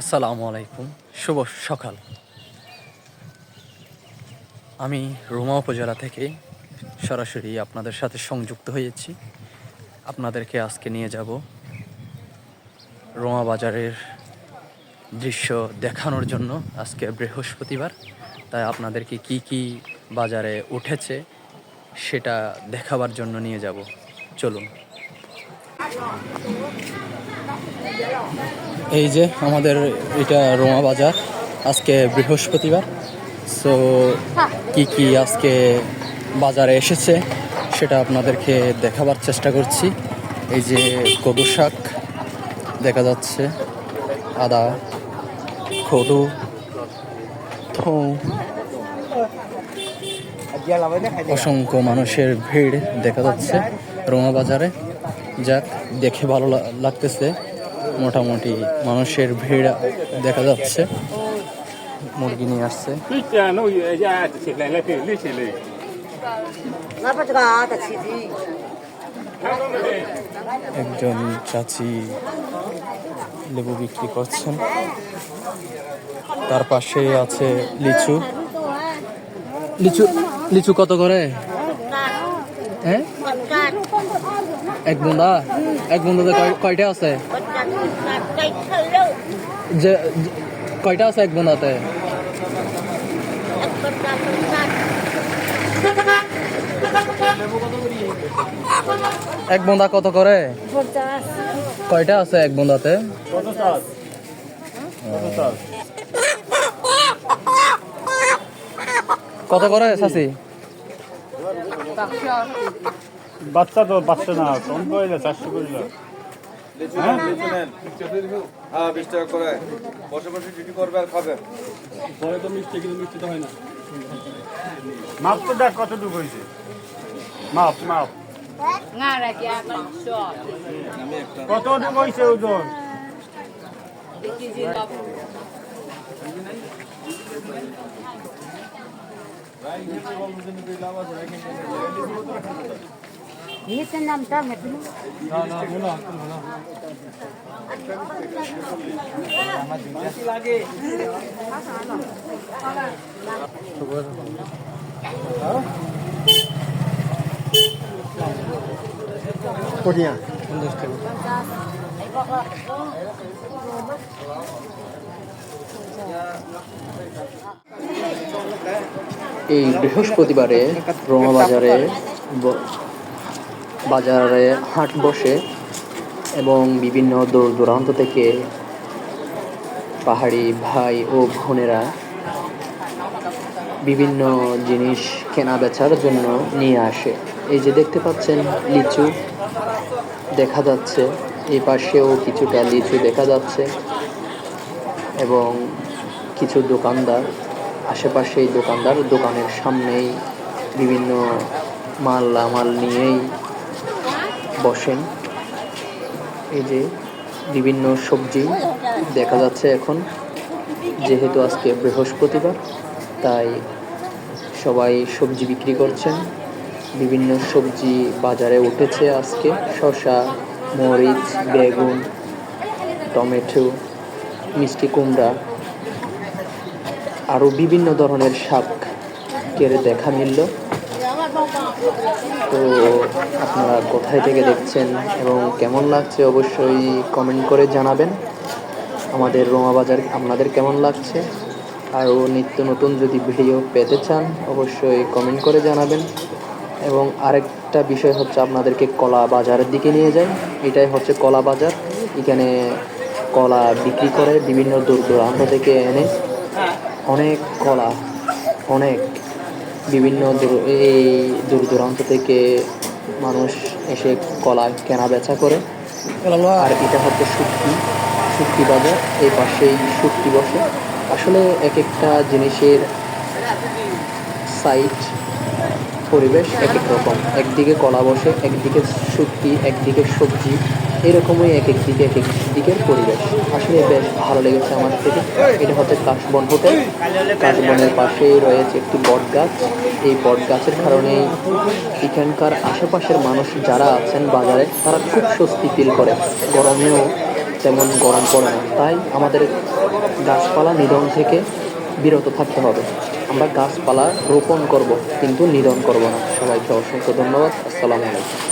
আসসালামু আলাইকুম। শুভ সকাল। আমি রুমা উপজেলা থেকে সরাসরি আপনাদের সাথে সংযুক্ত হয়েছি। আপনাদেরকে আজকে নিয়ে যাব রোমা বাজারের দৃশ্য দেখানোর জন্য। আজকে বৃহস্পতিবার, তাই আপনাদেরকে কি কি বাজারে উঠেছে সেটা দেখাবার জন্য নিয়ে যাব। চলুন। এই যে আমাদের এটা রোমা বাজার, আজকে বৃহস্পতিবার। সো কি কি আজকে বাজারে এসেছে সেটা আপনাদেরকে দেখাবার চেষ্টা করছি। এই যে কদু শাক দেখা যাচ্ছে, আদা থৌ। অসংখ্য মানুষের ভিড় দেখা যাচ্ছে রোমা বাজারে। যাক, দেখে ভালো লাগতেছে। মোটামুটি মানুষের ভিড় দেখা যাচ্ছে। মুরগি নিয়ে আসছে। একজন চাচি লেবু বিক্রি করছেন। তার পাশে আছে লিচু। লিচু লিচু কত করে? হ্যাঁ? এক বুন্দা? এক বুন্দাতে কয়টা আছে? যে, কয়টা আছে এক বুন্দাতে এক বুন্দা কত করে? কয়টা আছে এক বুন্দাতে? কত করে চাচি বাচ্চা তো বাচ্চা না, কম করিলে চারশো করিলে হ্যাঁ? বিশ টাকা করে। বসে বসে ডিউটি করবে আর খাবে। মাপ তো দেখ কতটুকু হয়েছে। মাপ মাপ. কতটুকু হয়েছে ওজন? নামটা এই বৃহস্পতিবারে রোমা বাজারে বাজারে হাট বসে এবং বিভিন্ন দূর দূরান্ত থেকে পাহাড়ি ভাই ও বোনেরা বিভিন্ন জিনিস কেনা বেচার জন্য নিয়ে আসে। এই যে দেখতে পাচ্ছেন লিচু, দেখা যাচ্ছে। এই পাশেও কিছুটা লিচু দেখা যাচ্ছে এবং কিছু দোকানদার, আশেপাশেই দোকানদার, দোকানের সামনেই বিভিন্ন মাল মাল নিয়েই বসেন। এই যে বিভিন্ন সবজি দেখা যাচ্ছে এখন, যেহেতু আজকে বৃহস্পতিবার, তাই সবাই সবজি বিক্রি করছেন। বিভিন্ন সবজি বাজারে উঠেছে আজকে, শসা, মরিচ, বেগুন, টমেটো, মিষ্টি কুমড়া, আরও বিভিন্ন ধরনের শাক কেড়ে দেখা মিলল তো আপনারা কোথায় থেকে দেখছেন এবং কেমন লাগছে অবশ্যই কমেন্ট করে জানাবেন। আমাদের রোমা বাজার আপনাদের কেমন লাগছে? আরও নিত্য নতুন যদি ভিডিও পেতে চান, অবশ্যই কমেন্ট করে জানাবেন। এবং আরেকটা বিষয় হচ্ছে আপনাদেরকে কলা বাজারের দিকে নিয়ে যাই। এটাই হচ্ছে কলা বাজার। এখানে কলা বিক্রি করে বিভিন্ন দূর দূরান্ত থেকে এনে অনেক কলা, অনেক বিভিন্ন এই দূর দূরান্ত থেকে মানুষ এসে কলা কেনা বেচা করে। আর এটা হচ্ছে শুক্তি শুক্তি বাজার, এই পাশেই শুক্তি বসে। আসলে এক একটা জিনিসের সাইট পরিবেশ এক এক রকম। একদিকে কলা বসে, একদিকে শুক্তি একদিকে সবজি। এরকমই এক এক দিকে এক এক দিকের পরিবেশ। আসলে বেশ ভালো লেগেছে আমার থেকে। এটা হচ্ছে কাশবন হোটেল। কাশবনের পাশেই রয়েছে একটি বট গাছ এই বট গাছের কারণেই এখানকার আশেপাশের মানুষ যারা আছেন বাজারে, তারা খুব স্বস্তি ফিল করে। গরমেও তেমন গরম পড়ে না। তাই আমাদের গাছপালা নিধন থেকে বিরত থাকতে হবে। আমরা গাছপালা রোপণ করব, কিন্তু নিধন করব না। সবাইকে অসংখ্য ধন্যবাদ। আসসালামু আলাইকুম।